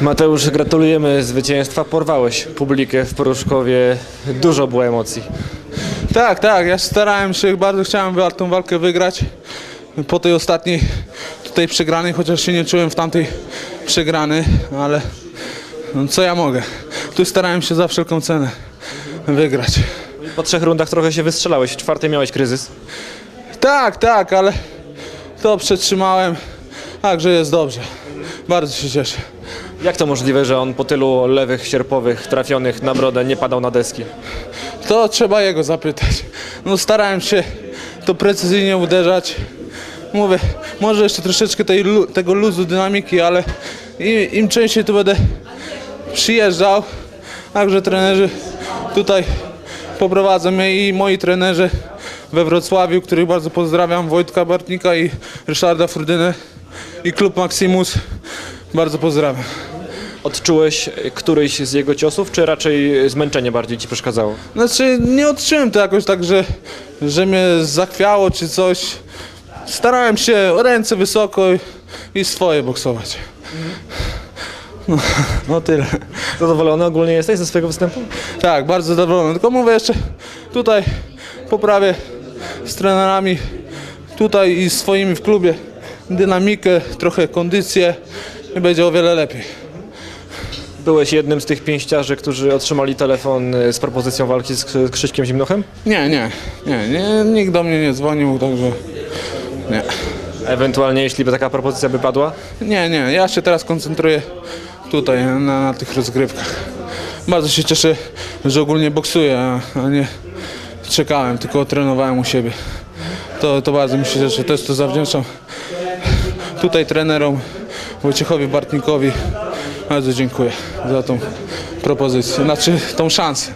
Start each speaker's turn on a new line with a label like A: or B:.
A: Mateusz, gratulujemy zwycięstwa. Porwałeś publikę w Poruszkowie. Dużo było emocji.
B: Tak, tak, ja starałem się, bardzo chciałem tą walkę wygrać. Po tej ostatniej tutaj przegranej, chociaż się nie czułem w tamtej przegrany, ale no, co ja mogę? Tu starałem się za wszelką cenę wygrać.
A: Po trzech rundach trochę się wystrzelałeś. W czwartej miałeś kryzys.
B: Tak, tak, ale to przetrzymałem, także jest dobrze. Bardzo się cieszę.
A: Jak to możliwe, że on po tylu lewych, sierpowych, trafionych na brodę nie padał na deski?
B: To trzeba jego zapytać. No starałem się to precyzyjnie uderzać. Mówię, może jeszcze troszeczkę tej, lu- tego luzu, dynamiki, ale im, im częściej tu będę przyjeżdżał, także trenerzy tutaj poprowadzą mnie i moi trenerzy we Wrocławiu, których bardzo pozdrawiam, Wojtka Bartnika i Ryszarda Frudynę i klub Maximus. Bardzo pozdrawiam.
A: Odczułeś któryś z jego ciosów, czy raczej zmęczenie bardziej ci przeszkadzało?
B: Znaczy nie odczułem to jakoś tak, że, że mnie zachwiało czy coś. Starałem się ręce wysoko i, swoje boksować. No, no tyle.
A: Zadowolony ogólnie jesteś ze swojego występu?
B: Tak, bardzo zadowolony. Tylko mówię jeszcze tutaj poprawię z trenerami tutaj i swoimi w klubie dynamikę, trochę kondycję i będzie o wiele lepiej.
A: Byłeś jednym z tych pięściarzy, którzy otrzymali telefon e, z propozycją walki z Krzy- Krzyśkiem Zimnochem?
B: Nie, nie, nie, nie, nikt do mnie nie dzwonił, także nie.
A: Ewentualnie, jeśli by taka propozycja by padła?
B: Nie, nie, ja się teraz koncentruję tutaj na, na tych rozgrywkach. Bardzo się cieszę, że ogólnie boksuję, a, a nie czekałem, tylko trenowałem u siebie. To, to bardzo mi się cieszę, też to zawdzięczam tutaj trenerom Wojciechowi Bartnikowi. Bardzo dziękuję za tą propozycję, znaczy tą szansę.